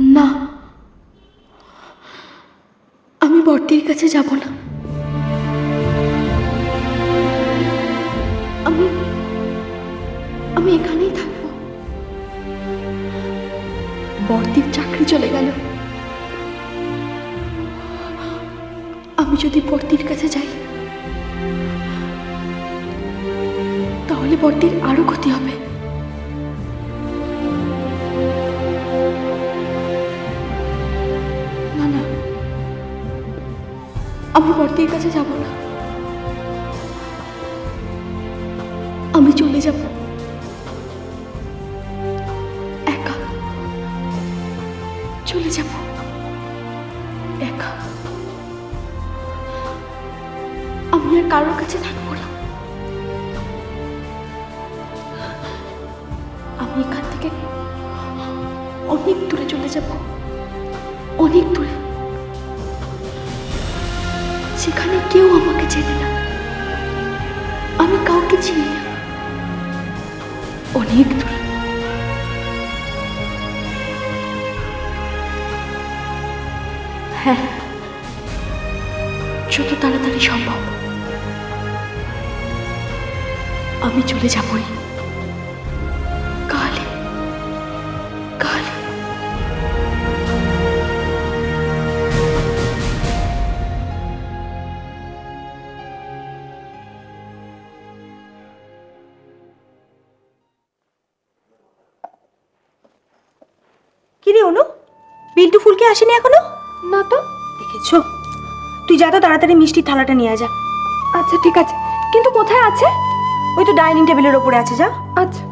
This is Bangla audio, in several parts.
না আমি বর্তির কাছে যাব না। আমি আমি এখানেই থাকব। বর্তির চাকরি চলে গেল। আমি যদি বর্তির কাছে যাই, তাহলে বর্তির আরও ক্ষতি হবে। আমি বর্তির কাছে যাব না। আমি চলে যাব। একা। চলে যাব। একা। আমি আর কারোর কাছে থাকব না। আমি এখান থেকে অনেক দূরে চলে যাব। অনেক দূরে। সেখানে কেউ আমাকে চেনে না। আমি কাউকে চিনি না। অনেক দূর। হ্যাঁ যত তাড়াতাড়ি সম্ভব। আমি চলে যাবই। কি রে অনু? বিল্টু ফুলকে আসেনি এখনও? না তো। দেখেছ? তুই যা তো তাড়াতাড়ি মিষ্টির থালাটা নিয়ে যা। আচ্ছা ঠিক আছে। কিন্তু কোথায় আছে? ওই তো ডাইনিং টেবিলের ওপরে আছে যা। আচ্ছা।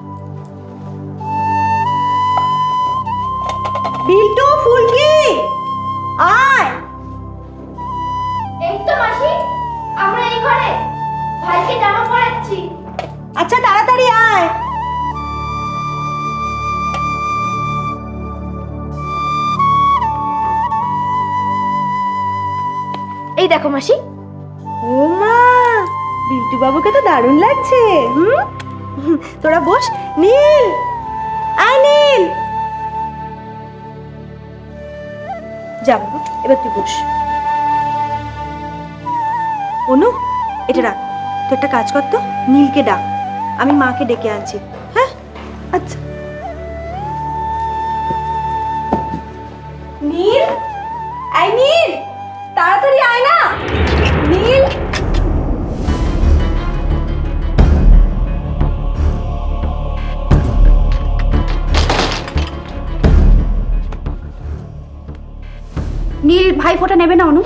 এই দেখো মাসি। ও মা বিল্টু বাবুকে তো দারুণ লাগছে। হুম? তোরা বস, নীল! আয় নীল! যা বাবু, এবার তুই বস। অনু, এটা রাখ। তুই একটা কাজ কর তো, নীলকে ডাক। আমি মাকে ডেকে আনছি। ভাই ফোঁটা নেবে না অনু?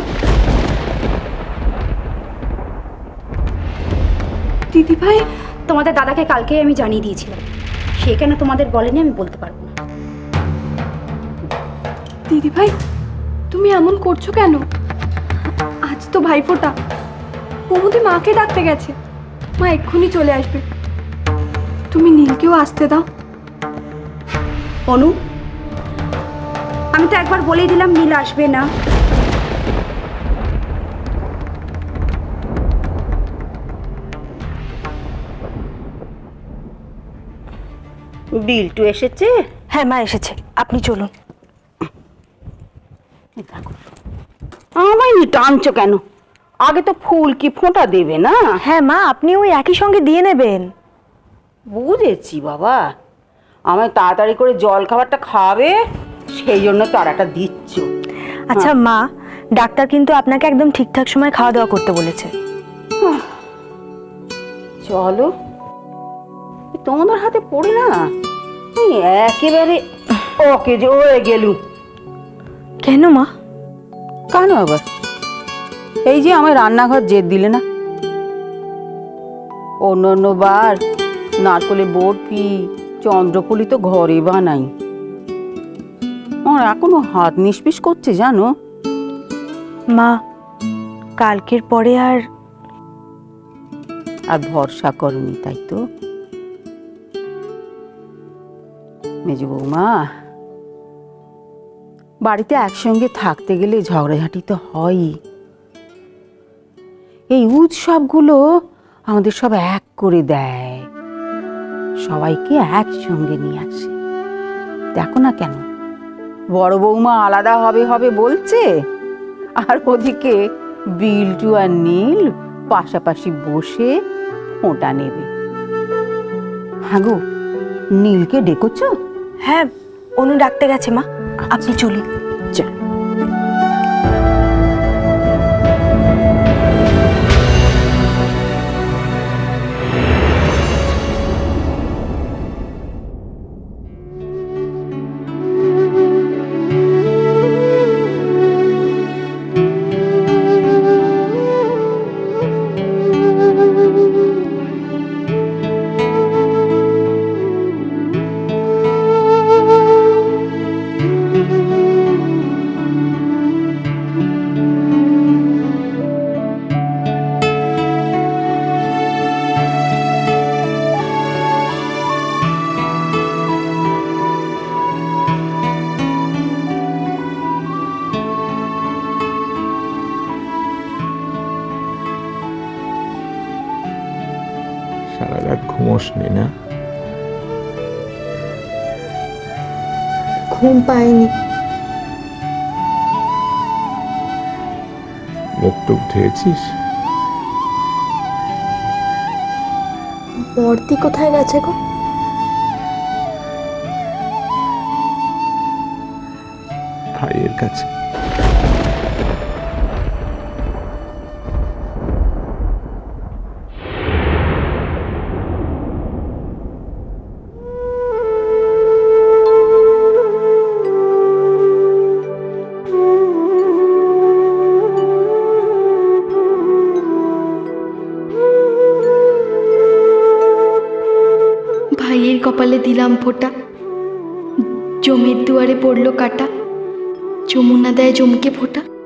দিদি ভাই তোমাদের দাদাকে কালকে আমি জানিয়ে দিয়েছিলাম। সে কেন তোমাদের বলেনি আমি বলতে পারব না। দিদি ভাই তুমি এমন করছ কেন? আজ তো ভাইফোঁটা। প্রমোদি মাকে ডাকতে গেছে। মা এক্ষুনি চলে আসবে। তুমি নীলকেও আসতে দাও। অনু? আমি তো একবার বলেই দিলাম নীল আসবে না। বিল্টু এসেছে? হ্যাঁ মা এসেছে। আপনি চলুন। আমায় টানছো কেন? আগে তো ফুল কি ফোঁটা দেবে না? হ্যাঁ মা আপনি ওই একই সঙ্গে দিয়ে নেবেন। বুঝেছি বাবা। আমায় তাড়াতাড়ি করে জল খাবারটা খাওয়াবে সেই জন্য তারাটা দিচ্ছ। আচ্ছা মা ডাক্তার কিন্তু আপনাকে একদম ঠিকঠাক সময় খাওয়া দাওয়া করতে বলেছে। চলো। তোমাদের হাতে পড়ি না? আমি একেবারে ওকে যে হয়ে গেলু। কেন মা? কেন আবার? এই যে আমার রান্নাঘর জেদ দিলে না? অন্য অন্য বার নারকলে বরফি চন্দ্রপুলি তো ঘরে বানাই। আমার এখনও হাত নিষ্পিস করছে জানো? মা কালকের পরে আর আর ভরসা করনি তাই তো? মেজ বৌমা। বাড়িতে একসঙ্গে থাকতে গেলে ঝগড়াঝাঁটি তো হয়ই। এই উৎসবগুলো আমাদের সব এক করে দেয়। সবাইকে একসঙ্গে নিয়ে আসে। দেখো না কেন? বড় বৌমা আলাদা হবে হবে বলছে। আর ওদিকে বিল্টু আর নীল পাশাপাশি বসে ফোঁটা নেবে। হ্যাঁ গো, নীলকে ডেকেছ হ্যাঁ অনু ডাকতে গেছে মা। আপনি চলুন। চল। ঘুম পায়নি। মুখ টুক ধুয়েছিস? বর্দি কোথায় গেছে গো? ভাইয়ের কাছে। কপালে দিলাম ফোটা। জমির দুয়ারে পড়ল কাটা। যমুনা দেয় জমকে ফোঁটা।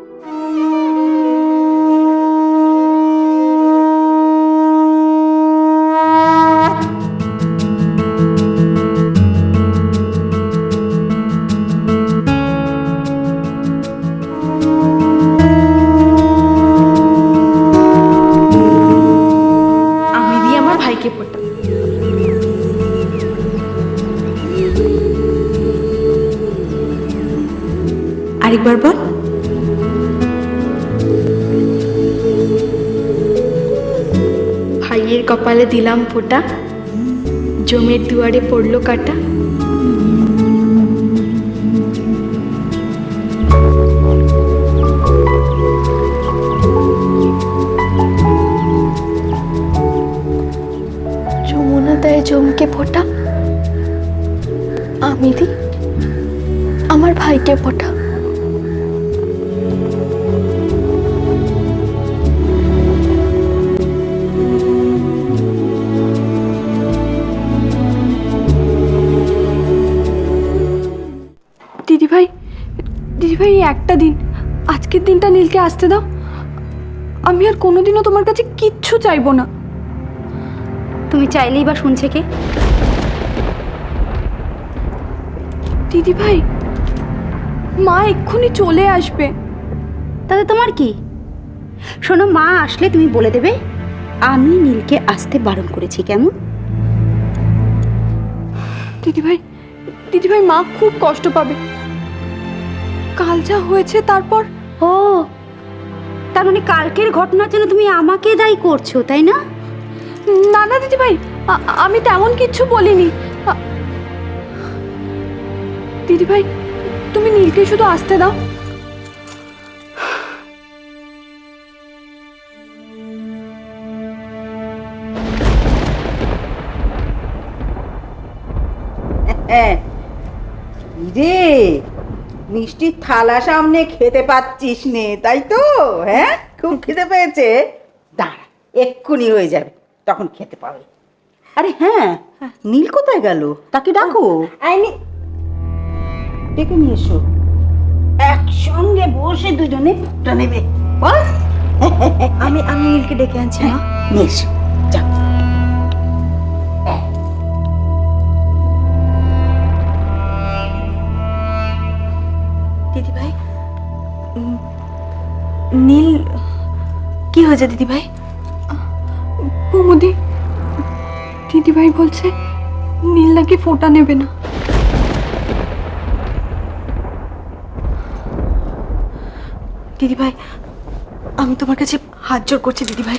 আরেকবার বল। ভাইয়ের কপালে দিলাম ফোঁটা, জমির দুয়ারে পড়ল কাটা। যমুনা জমকে ফোঁটা, আমি দিই আমার ভাইকে ফোঁটা। দিদিভাই এই একটা দিন। আজকের দিনটা নীলকে আসতে দাও। আমি আর কোনোদিনও তোমার কাছে কিচ্ছু চাইব না। তুমি চাইলেই বা শুনছে কে? দিদিভাই মা এক্ষুনি চলে আসবে। তাতে তোমার কি? শোনো মা আসলে তুমি বলে দেবে আমি নীলকে আসতে বারণ করেছি কেমন? দিদিভাই দিদিভাই মা খুব কষ্ট পাবে। কাল যা হয়েছে তারপর? ও তার মানে কালকের ঘটনার জন্য তুমি আমাকে দায়ী করছ তাই না? না না দিদিভাই আমি তেমন কিছু বলিনি। দিদিভাই তুমি নীলকে শুধু আসতে দাও। হ্যাঁ রে মিষ্টির থালা সামনে খেতে পাচ্ছিস নে তাই তো? হ্যাঁ? খুব খেতে পেয়েছে? দাঁড়া এক্ষুনি হয়ে যাবে তখন খেতে পাবে। আরে হ্যাঁ নীল কোথায় গেল? তাকে ডাকো। আইনি ডেকে নিয়ে এসো। একসঙ্গে বসে দুজনে ফুটটা নেবে। বল আমি আমি নীলকে ডেকে আনছি মা। নিয়ে এসো। নীল কি হয়েছে দিদিভাই? প্রমোদি দিদিভাই বলছে নীল নাকি ফোঁটা নেবে না। দিদিভাই আমি তোমার কাছে হাত জোর করছি দিদিভাই।